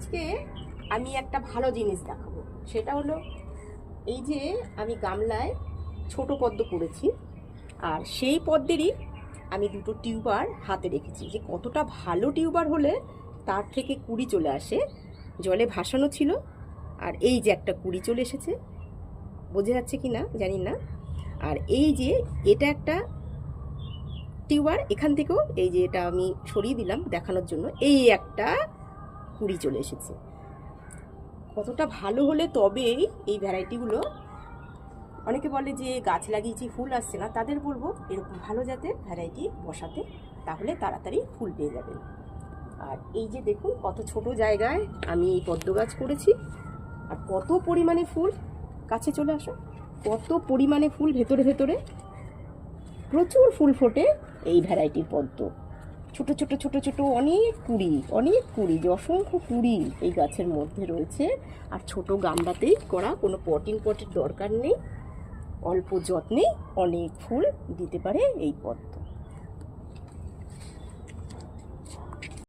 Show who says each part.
Speaker 1: আজকে আমি একটা ভালো জিনিস দেখাবো। সেটা হলো, এই যে আমি গামলায় ছোট পদ্ম করেছি আর সেই পদ্মেরই আমি দুটো টিউবার হাতে রেখেছি। যে কতটা ভালো টিউবার হলে তার থেকে কুড়ি চলে আসে। জলে ভাসানো ছিল, আর এই যে একটা কুড়ি চলে এসেছে, বোঝা যাচ্ছে কি না জানি না। আর এই যে এটা একটা টিউবার, এখান থেকেও এই যে এটা আমি সরিয়ে দিলাম দেখানোর জন্য। এই একটা কুড়ি চলে এসেছে। কতটা ভালো হলে তবেই এই ভ্যারাইটিগুলো অনেকে বলে যে গাছ লাগিয়েছি, ফুল আসছে না, তাদের বলব এরকম ভালো জাতের ভ্যারাইটি বসাতে, তাহলে তাড়াতাড়ি ফুল পেয়ে যাবেন। আর এই যে দেখুন কত ছোট জায়গায় আমি এই পদ্ম গাছ করেছি, আর কত পরিমাণে ফুল, কাছে চলে আসো কত পরিমাণে ফুল ভেতরে ভেতরে, প্রচুর ফুল ফোটে এই ভ্যারাইটির পদ্ম। ছোট ছোট ছোট ছোট অনেক কুড়ি অনেক কুড়ি, যে অসংখ্য কুড়ি এই গাছের মধ্যে রয়েছে। আর ছোট গামলাতেই করা কোনো পটিং পটের দরকার নেই, অল্প যত্নে অনেক ফুল দিতে পারে এই পদ্ম।